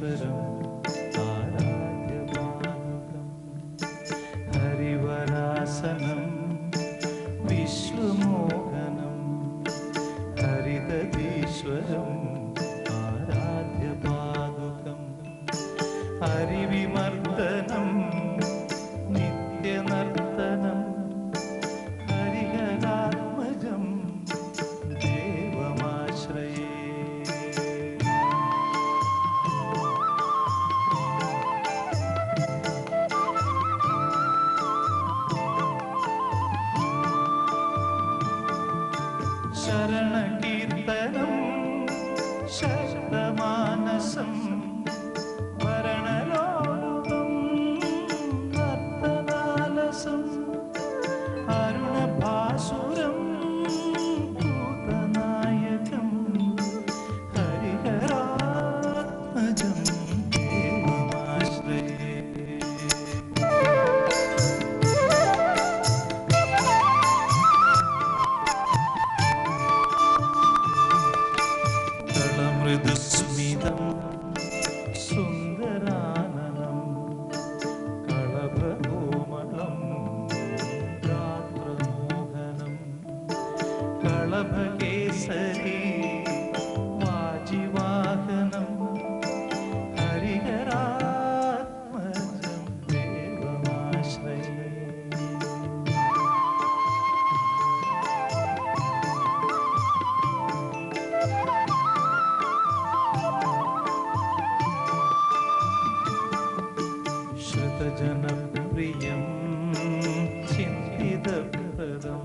ഹരീശ്വരം ആരാധ്യമാനകം Harivarasanam ആരാധ്യപാദുകം. ഹരിവിമർദ്ദനം शतमानसम् മൃദുസ്മിതം സുന്ദരാനനം കളഭകോമളം രാത്രമോഹനം കളഭകേസരി भक्तजनप्रियं चिन्तितप्रदं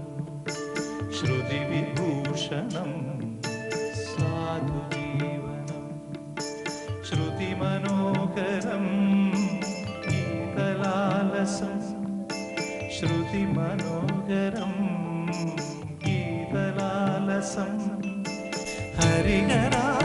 श्रुतिविभूषणं साधुजीवनं श्रुतिमनोहरं गीतलालसं श्रुतिमनोहरं Harihara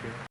you.